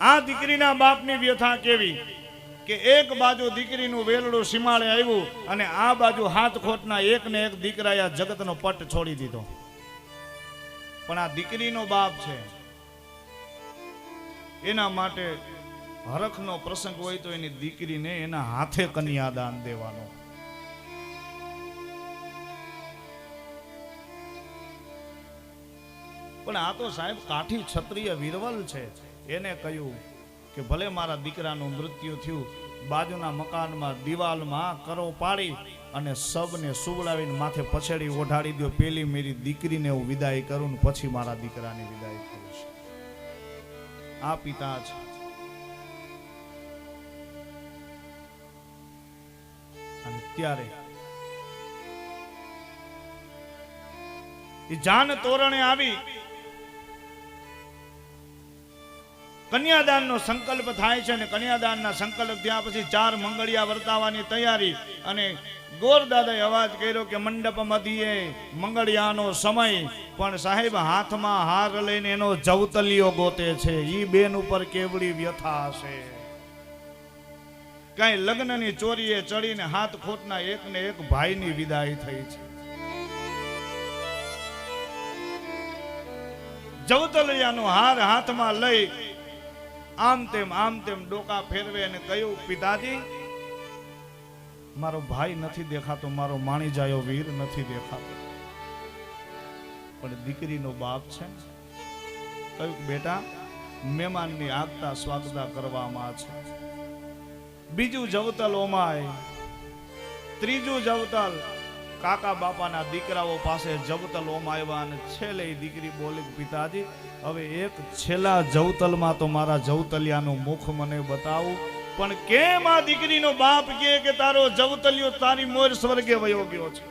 આ દીકરીના બાપની વ્યથા કેવી? કે એક બાજુ દીકરીનું વેલડું સીમાડે આવ્યું અને આ બાજુ હાથ ખોટના એક દીકરાએ જગતનો પટ છોડી દીધો. પણ આ દીકરીનો બાપ છે. એના માટે હરખનો પ્રસંગ હોય તો એની દીકરીને એના હાથે કન્યાદાન દેવાનો. પણ આ તો સાહેબ કાઠી ક્ષત્રિય વિરવલ છે. એને કહ્યું કે ભલે મારા દીકરાનું મૃત્યુ થયું, બાજુના મકાનમાં દિવાલમાં કરો પાડી અને સબને સુવડાવીને માથે પછેડી ઓઢાડી દો પેલી મેરી દીકરીને હું વિદાય કરું પછી મારા દીકરાની વિદાય કરું છું. આ પિતા છે. ત્યારે એ જાન તોરણે આવી કન્યાદાનનો સંકલ્પ થાય છે અને કન્યાદાનના સંકલ્પ થયા પછી ચાર મંગળિયા વર્તાવાની તૈયારી અને ગોરદાદાએ અવાજ કર્યો કે મંડપ મધીએ મંગળિયાનો સમય. પણ સાહેબ, હાથમાં હાર લઈને એનો જવતલિયો ગોતે છે. ઈ બેન ઉપર કેવડી વ્યથા હશે. કઈ લગ્નની ચોરીએ ચડીને હાથ ખોટના એક ને એક ભાઈની વિદાય થઈ છે. જવતલિયાનો હાર હાથમાં લઈ આમ તેમ આમ તેમ ડોકા ફેરવે અને કહ્યું પિતાજી? મારો ભાઈ નથી દેખાતો, મારો માણી જાયો વીર નથી દેખાતો. પણ દીકરીનો બાપ છે. કહ્યું બેટા? મહેમાનની આગતા સ્વાગતા કરવામાં છે. બીજું જવતલ ઓમાય, ત્રીજું જવતલ કાકા બાપાના દીકરાઓ પાસે જવતલ ઓમ આવ્યા અને છેલ્લે દીકરી બોલી પિતાજી, હવે એક છેલ્લા જવતલમાં તો મારા જવતલિયાનું મુખ મને બતાવું. પણ કેમ આ દીકરીનો બાપ કે કે તારો જવતલિયો તારી મોર સ્વર્ગે વયો ગયો છે?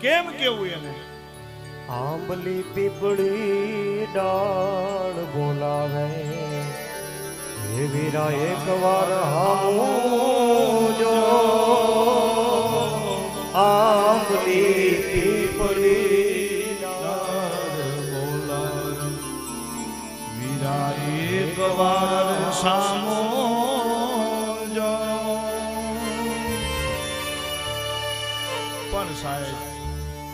કેમ કેવું એને? આંબલી પીપળી ડાળ બોલાવે. એ વીરા એકવાર હામું જો. આંબલી પીપળી ડાળ બોલાવે વીરા સામો પણ સાહેબ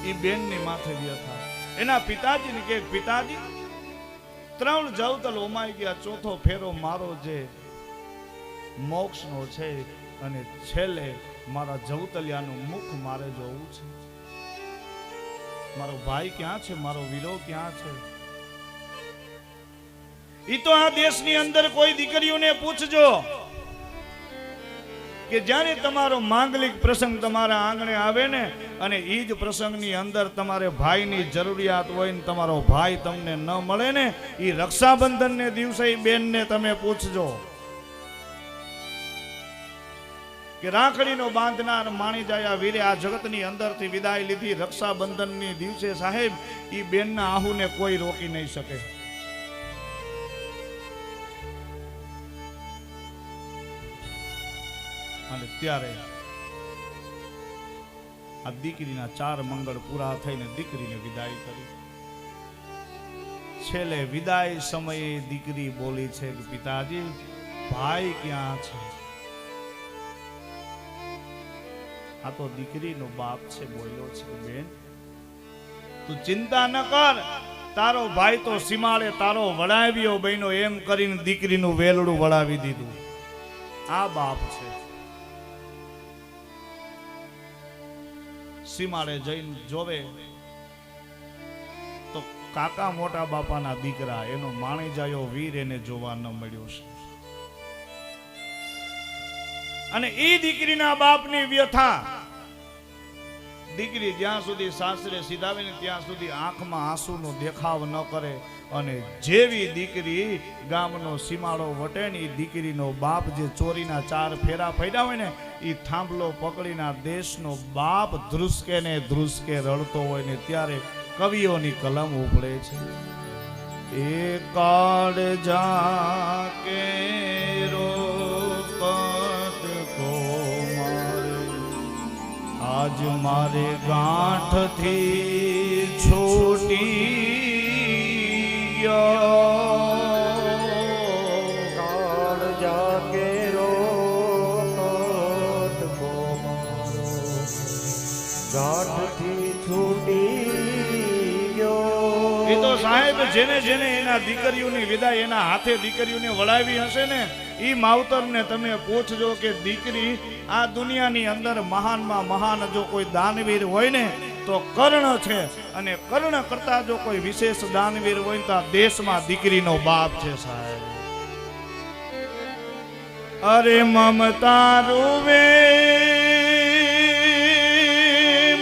એ બેનની માથે વ્યથા એના પિતાજીને કે પિતાજી ત્રણ જવતલ ઓમાઈ ગયા ચોથો ફેરો મારો જે મોક્ષનો છે અને છેલ્લે મારા જવતલિયાનું મુખ મારે જોવું છે. મારો ભાઈ ક્યાં છે? મારો વીરો ક્યાં છે? ઈ તો આ દેશની અંદર કોઈ દીકરીઓને પૂછજો કે જ્યારે તમારો માંગલિક પ્રસંગ તમારા આંગણે આવે ને અને એ જ પ્રસંગની અંદર તમારે ભાઈની જરૂરિયાત હોય ને તમારો ભાઈ તમને ન મળે ને એ રક્ષાબંધનને દિવસે બેનને તમે પૂછજો. કે રાખડીનો બાંધનાર માણી જાય વીરે આ જગતની અંદરથી વિદાય લીધી. રક્ષાબંધનની દિવસે સાહેબ એ બેનના આહુને કોઈ રોકી નહીં શકે. અને ત્યારે આ દીકરીના ચાર મંગળ પૂરા થઈને દીકરીને વિદાય કરી. છેલ્લે વિદાય સમયે દીકરી બોલી છે કે, પિતાજી, ભાઈ ક્યાં છે? આ તો દીકરીનો બાપ છે, બોલ્યો છે, બેન. તું ચિંતા ન કર. તારો ભાઈ તો સીમાડે તારો વળાવ્યો બહેનો એમ કરીને દીકરીનું વેલડું વળાવી દીધું. આ બાપ છે. સીમાડે જઈને જોવે તો કાકા મોટા બાપાના દીકરા, એનો માણી જાયો વીર એને જોવા ન મળ્યો છે. અને એ દીકરીના બાપની વ્યથા દીકરી જ્યાં સુધી સાસરે સીધાવે ને ત્યાં સુધી આંખમાં આંસુનો દેખાવ ન કરે અને જેવી દીકરી ગામનો સીમાડો વટે ને દીકરીનો બાપ જે ચોરીના ચાર ફેરા ફર્યા હોય ને એ થાંભલો પકડીના દેશનો બાપ ધ્રુસકે ને ધ્રુસકે રડતો હોય ને ત્યારે કવિઓની કલમ ઉપડે છે. એ કાળ જાકે રોકત આજ મારે ગાંઠથી છોટી કાળ જાગે રો ગાંઠથી છૂટી એ તો સાહેબ જેને જેને એના દીકરીઓની વિદાય એના હાથે દીકરીઓને વળાવી હશે ને ઈ માવતરને તમે પૂછજો કે દીકરી આ દુનિયાની અંદર મહાનમાં મહાન જો કોઈ દાનવીર હોય ને, તો કર્ણ છે. અને કર્ણ કરતા જો કોઈ વિશેષ દાનવીર હોય તો આ દેશમાં દીકરીનો બાપ છે સાહેબ. અરે મમતા રૂવે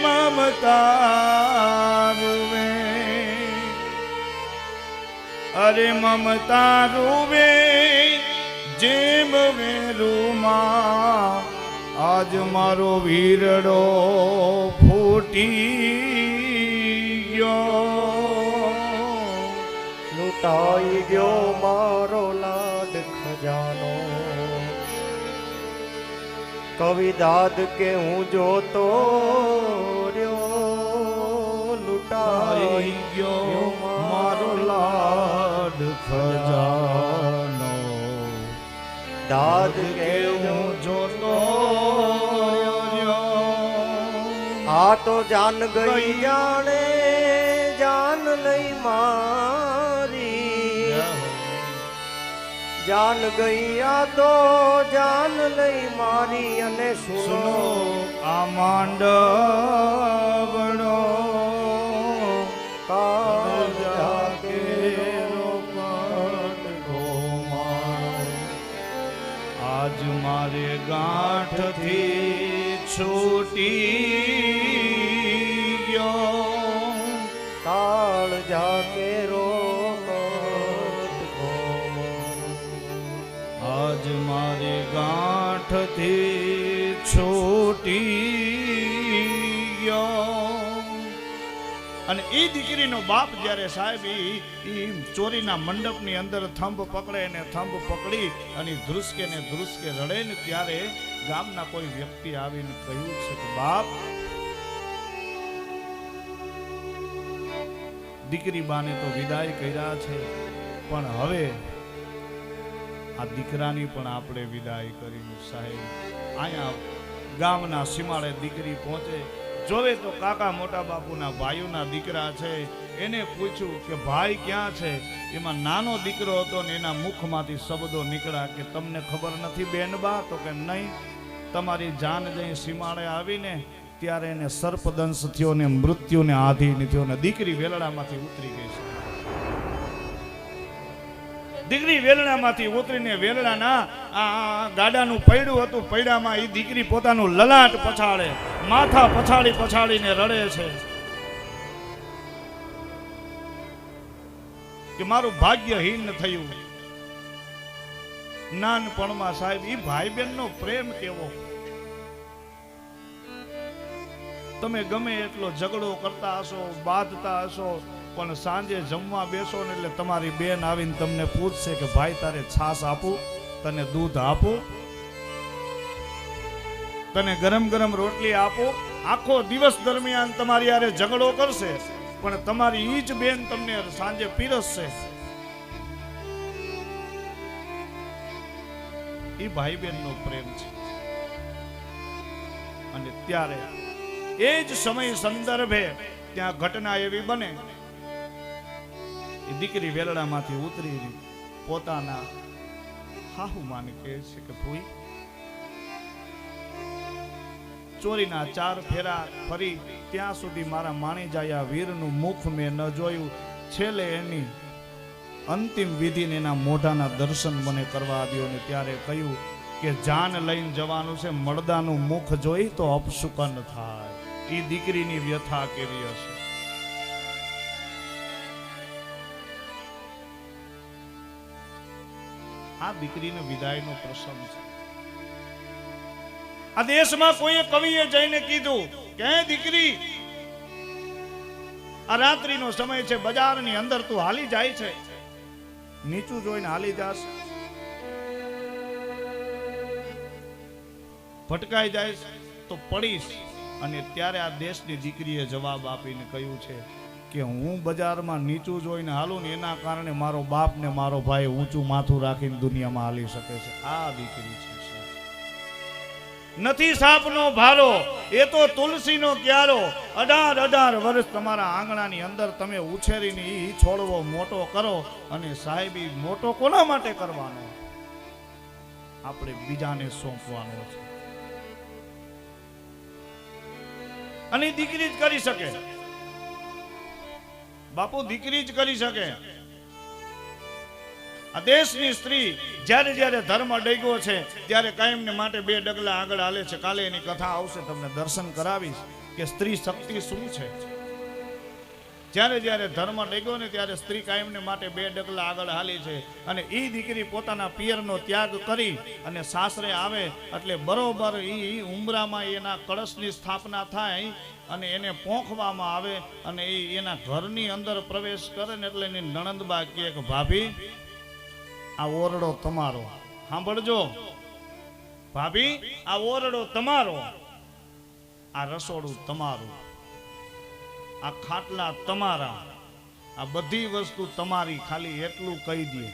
મમતા રૂવે અરે મમતા રૂવે જેમ વેરુમાં આજ મારો વીરડો ફૂટી ગયો લૂંટાઈ ગયો મારો લાડ ખજાનો. કવિ દાદ કે હું જોતો રહ્યો. લૂંટાઈ ગયો મારો લાડ ખજાનો. દાદ કે હું જોતો આ તો જાન ગઈ. જાણે જાન લઈ મારી. જાન ગઈ આ તો જાન નહીં મારી અને સુનો આ આ માંડવડો કાળજા ગાંઠથી છૂટી અને એ દીકરીનો બાપ જ્યારે સાહેબ એ ચોરીના મંડપની અંદર થંભ પકડે ને થંભ પકડી અને ધ્રુસકે ને ધ્રુસકે રડે ને ત્યારે ગામના કોઈ વ્યક્તિ આવીને કહ્યું છે કે, બાપ, દીકરી બાને તો વિદાય કર્યા છે, પણ હવે આ દીકરાની પણ આપણે વિદાય કરી સાહેબ. અહીંયા ગામના સીમાડે દીકરી પહોંચે જોવે તો કાકા મોટા બાપુના ભાઈઓના દીકરા છે. એને પૂછ્યું કે ભાઈ ક્યાં છે? એમાં નાનો દીકરો હતો ને એના મુખમાંથી શબ્દો નીકળ્યા કે તમને ખબર નથી બેનબા તો કે નહીં. તમારી જાન જઈ સીમાડે આવીને ત્યારે એને સર્પદંશ થયો ને મૃત્યુને આધીન થયો ને દીકરી વેલડામાંથી ઉતરી ગઈ છે. દીકરી વેલણામાંથી ઉતરીને વેલણાના આ ગાડાનું પૈડું હતું પૈડામાં એ દીકરી પોતાનું લલાટ પછાડે, માથા પછાડી પછાડીને રડે છે. કે મારું ભાગ્યહીન થયું. નાનપણમાં સાહેબ એ ભાઈ બહેનનો પ્રેમ કેવો? તમે ગમે એટલો ઝઘડો કરતા હશો, બાંધતા હશો પણ સાંજે જમવા બેસો ને એટલે તમારી બેન આવીને તમને પૂછશે કે, ભાઈ, તારે છાશ આપું, તને દૂધ આપું, તને ગરમ ગરમ રોટલી આપું. આખો દિવસ દરમિયાન તમારી યારે ઝઘડો કરશે, પણ તમારી ઈ જ બેન તમને સાંજે પીરસશે. એ ભાઈ બહેનનો પ્રેમ છે. અને ત્યારે એ જ સમય સંદર્ભે ત્યાં ઘટના એવી બને દીકરી વેલડામાંથી ઉતરી પોતાના હાહુમાને કહે છે કે ભૂઈ, ચોરીના ચાર ફેરા ફરી ત્યાં સુધી મારા માણી જાયા વીરનું મુખ મેં ન જોયું. છેલ્લે એની અંતિમ વિધિને એના મોઢાના દર્શન મને કરવા આવ્યો ને ત્યારે કહ્યું કે જાન લઈને જવાનું છે, મળદાનું મુખ જોઈ તો અપશુકન થાય. એ દીકરીની વ્યથા કેવી હશે? આ દીકરીને વિદાયનો પ્રસંગ છે. આ દેશમાં કોઈએ કવિએ જઈને કીધું કે દીકરી, આ રાત્રિનો સમય છે, બજારની અંદર તું હાલી જાય છે. નીચું જોઈને હાલી જાશ. ભટકાઈ જાય તો પડીશ. અને ત્યારે આ દેશની દીકરીએ જવાબ આપીને કહ્યું છે કે હું બજારમાં નીચું જોઈને હાલું ને એના કારણે મારો બાપ ને મારો ભાઈ ઊંચું માથું રાખીને દુનિયામાં હાલી શકે છે. આ દીકરી છે. નથી સાપનો ભારો એ તો તુલસીનો ક્યારો. અઢાર અઢાર વર્ષ તમારા આંગણાની અંદર તમે ઉછેરીને એ છોડવો મોટો કરો અને સાહેબ મોટો કોના માટે કરવાનો? આપણે બીજાને સોંપવાનો છે. અને દીકરી જ કરી શકે. બાપુ દીકરી જ કરી શકે. આ દેશની સ્ત્રી જ્યારે જ્યારે ધર્મ ડગ્યો છે, ત્યારે કાયમને માટે બે ડગલા આગળ હાલે છે. કાલે એની કથા આવશે, તમને દર્શન કરાવીશ કે સ્ત્રી શક્તિ શું છે? જ્યારે જ્યારે ધર્મ ડગ્યો ને ત્યારે સ્ત્રી કાયમને માટે બે ડગલા આગળ હાલી છે. અને એ દીકરી પોતાના પિયરનો ત્યાગ કરી અને સાસરે આવે એટલે બરોબર એ ઉમરામાં એના કળશની સ્થાપના થાય અને એને પોંખવામાં આવે અને એ એના ઘરની અંદર પ્રવેશ કરે ને એટલે એની નણંદબા કહે કે, ભાભી, આ ઓરડો તમારો. સાંભળજો. ભાભી, આ ઓરડો તમારો. આ રસોડું તમારું. આ ખાટલા તમારા. આ બધી વસ્તુ તમારી, ખાલી એટલું કહી દે.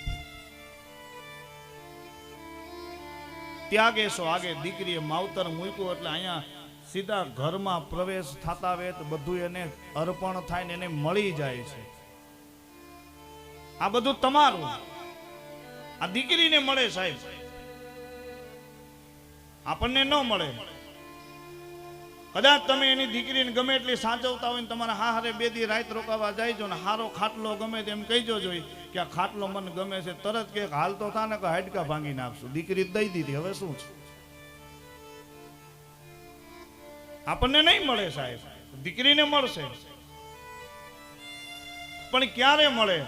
ત્યાગે સો આગે દીકરીએ માવતર મૂક્યું એટલે અહીંયા સીધા ઘરમાં પ્રવેશ થતા વેત બધું એને અર્પણ થાય ને એને મળી જાય છે. આ બધું તમારું. આ દીકરીને મળે સાહેબ. આપણને ન મળે. કદાચ તમે એની દીકરીને ગમે એટલી સાચવતા હોય ને તમારા હા હારે બે દી રાત રોકાવા જાય ને હારો ખાટલો ગમે તેમ કહીજો જોઈ કે આ ખાટલો મને ગમે છે. તરત કે હાલ તો થાને કે હાડકા ભાંગી નાખશું દીકરી દઈ દીધી. હવે શું છે? આપણને નહીં મળે સાહેબ. દીકરીને મળશે. પણ ક્યારે મળે?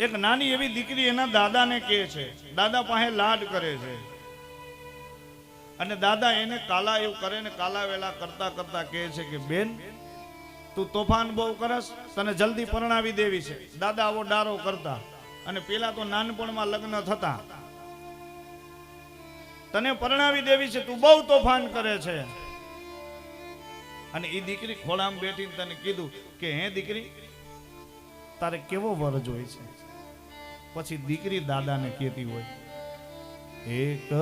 એક નાની એવી દીકરી એના દાદાને કહે છે. દાદા પાસે લાડ કરે છે. અને દાદા એને કાલા એવું કરે ને કાલા વેલા કરતા કરતા કહે છે કે, બેન, તું તોફાન બહુ કરસ, તને જલ્દી પરણાવી દેવી છે. દાદા આવો ડારો કરતા અને પેલા તો નાનપણમાં લગ્ન થતા. તને પરણાવી દેવી છે, તું બહુ તોફાન કરે છે. અને એ દીકરી ખોળામાં બેઠીને તને કીધું કે, હે દીકરી, તારે કેવો વર જોઈ છે? પછી દીકરી દાદાને કહેતી હોય, એક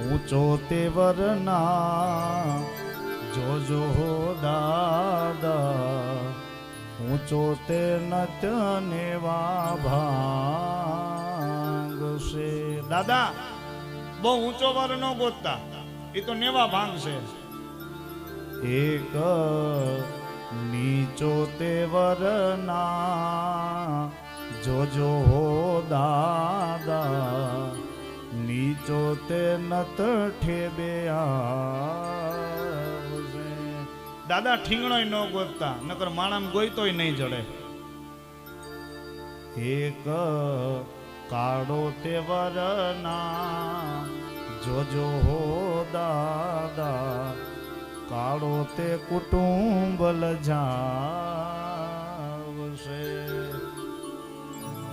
ઊંચો તે વરના જોજો હો દાદા, ઊંચો તે નચને ભાંગશે. દાદા, બહુ ઊંચો વર ન ગોતતા, એ તો નેવા ભાંગશે. એક નીચો તે વરના જોજો હો દાદા નીચો તે નત ઠેબે દાદા, ઠીંગણોય ન ગોતતા, નકર માણામ ગોઈતોય નહીં જડે. એક કાળો તે વરના જોજો હો દાદા, કાળો તે કુટુંબ લજા